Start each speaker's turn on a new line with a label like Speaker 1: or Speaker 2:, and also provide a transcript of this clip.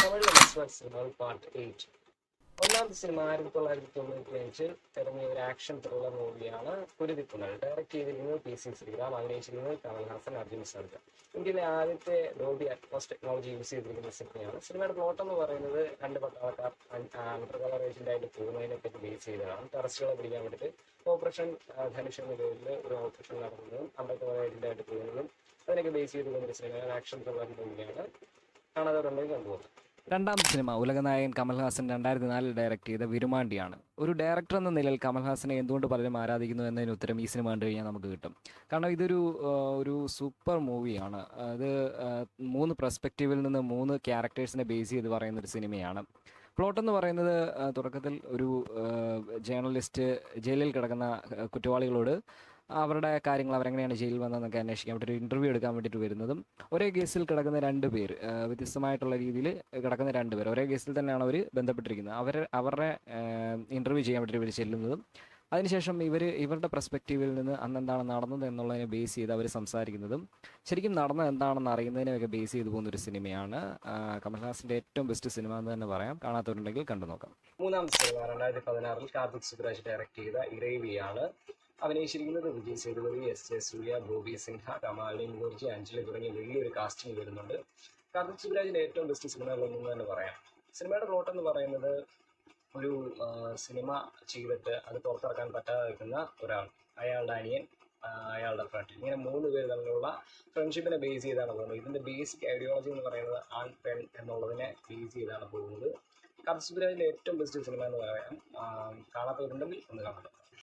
Speaker 1: തമിഴിലെ മിസ്വാക് സിനിമകൾ part eight ഒന്നാമത്തെ സിനിമ ആയിരത്തി തൊള്ളായിരത്തി തൊണ്ണൂറ്റി അഞ്ചിൽ ഇറങ്ങിയ ഒരു ആക്ഷൻ ത്രില്ലർ മൂവിയാണ് കുരുതിപ്പുണൽ ഡയറക്ട് ചെയ്തിരിക്കുന്നത് പി സി ശ്രീറാം അഭിനയിച്ചിരിക്കുന്നത് കമൽഹാസൻ അർജുൻ സർജ ഇന്ത്യയിലെ ആദ്യത്തെ ഡോബി അറ്റ്മോസ് ടെക്നോളജി യൂസ് ചെയ്തിരിക്കുന്ന സിനിമയാണ് സിനിമയുടെ പ്ലോട്ട് എന്ന് പറയുന്നത് രണ്ട് പട്ടാളക്കാർ അണ്ടർ കവർ ഏജന്റ് ആയിട്ട് പോകുന്നതിനെ പറ്റി ബേസ് ചെയ്തതാണ്. ടെററിസ്റ്റുകളെ പിടിക്കാൻ വേണ്ടിയിട്ട് ഓപ്പറേഷൻ ധനുഷ് എന്ന പേരിൽ ഒരു ഓപ്പറേഷൻ നടത്തുന്നതും അണ്ടർ കവർ ഏജന്റ് ആയിട്ട് പോകുന്നതും അതിനൊക്കെ ബേസ് ചെയ്തുകൊണ്ട് സിനിമയാണ് ആക്ഷൻ ത്രില്ലർ മൂവിയാണ് കാണാത്തവരുണ്ടെങ്കിൽ കണ്ടുപോകുന്നത്
Speaker 2: രണ്ടാമത്തെ സിനിമ ഉലകനായകൻ കമൽഹാസൻ രണ്ടായിരത്തി നാലിൽ ഡയറക്റ്റ് ചെയ്ത വിരുമാണ്ടിയാണ്. ഒരു ഡയറക്ടർ എന്ന നിലയിൽ കമൽഹാസനെ എന്തുകൊണ്ട് പലരും ആരാധിക്കുന്നു എന്നതിന് ഉത്തരം ഈ സിനിമ കണ്ടു കഴിഞ്ഞാൽ നമുക്ക് കിട്ടും. കാരണം ഇതൊരു ഒരു സൂപ്പർ മൂവിയാണ് അത് മൂന്ന് പെർസ്പെക്റ്റീവിൽ നിന്ന് മൂന്ന് ക്യാരക്ടേഴ്സിനെ ബേസ് ചെയ്ത് പറയുന്ന ഒരു സിനിമയാണ്. പ്ലോട്ട് എന്ന് പറയുന്നത് തുടക്കത്തിൽ ഒരു ജേർണലിസ്റ്റ് ജയിലിൽ കിടക്കുന്ന കുറ്റവാളികളോട് അവരുടെ കാര്യങ്ങൾ അവരെങ്ങനെയാണ് ജയിലിൽ വന്നതെന്നൊക്കെ അന്വേഷിക്കാൻ വേണ്ടി ഒരു ഇന്റർവ്യൂ എടുക്കാൻ വേണ്ടിയിട്ട് വരുന്നതും ഒരേ കേസിൽ കിടക്കുന്ന രണ്ട് പേര് വ്യത്യസ്തമായിട്ടുള്ള രീതിയിൽ കിടക്കുന്ന രണ്ട് പേർ ഒരേ കേസിൽ തന്നെയാണ് അവർ ബന്ധപ്പെട്ടിരിക്കുന്നത്. അവർ അവരുടെ ഇന്റർവ്യൂ ചെയ്യാൻ വേണ്ടി ഇവർ ചെല്ലുന്നതും അതിനുശേഷം ഇവർ ഇവരുടെ പെർസ്പെക്റ്റീവിൽ നിന്ന് അന്ന് എന്താണ് നടന്നത് എന്നുള്ളതിനെ ബേസ് ചെയ്ത് അവർ സംസാരിക്കുന്നതും ശരിക്കും നടന്നത് എന്താണെന്ന് അറിയുന്നതിനെയൊക്കെ ബേസ് ചെയ്ത് പോകുന്ന ഒരു സിനിമയാണ് കമൽഹാസിന്റെ ഏറ്റവും ബെസ്റ്റ് സിനിമ എന്ന് തന്നെ പറയാം. കാണാത്തവരുണ്ടെങ്കിൽ കണ്ടു നോക്കാം
Speaker 1: മൂന്നാമത്തെ സിനിമ രണ്ടായിരത്തി പതിനാറിൽ കാർത്തിക് സുബ്രാജ് ഡയറക്ട് ചെയ്ത ഇറേവിയാണ്. അഭിനയിച്ചിരിക്കുന്നത് Vijay Sethupathi S J Surya Bobby Sinha Kamalini Mukherjee Anjali തുടങ്ങിയ വലിയൊരു കാസ്റ്റിംഗ് വരുന്നുണ്ട്. കാർത്തിക് സുബ്രാജിന്റെ ഏറ്റവും ബെസ്റ്റ് സിനിമകളൊന്നും തന്നെ പറയാം. സിനിമയുടെ പ്ലോട്ട് എന്ന് പറയുന്നത് ഒരു സിനിമ ചെയ്തിട്ട് അത് പുറത്തിറക്കാൻ പറ്റാതെ നിൽക്കുന്ന ഒരാൾ അയാളുടെ അനിയൻ അയാളുടെ ഫ്രണ്ട് ഇങ്ങനെ മൂന്ന് പേര് തമ്മിലുള്ള ഫ്രണ്ട്ഷിപ്പിനെ ബേസ് ചെയ്താണ് പോകുന്നത്. ഇതിന്റെ ബേസിക് ഐഡിയോളജി എന്ന് പറയുന്നത് ആൺ പെൺ എന്നുള്ളതിനെ ബേസ് ചെയ്താണ് പോകുന്നത്. കാർത്തിക് സുബ്രാജിന്റെ ഏറ്റവും ബെസ്റ്റ് സിനിമ എന്ന് പറയാം. കാണാത്തവരുണ്ടെങ്കിൽ ഒന്ന് കാണണം.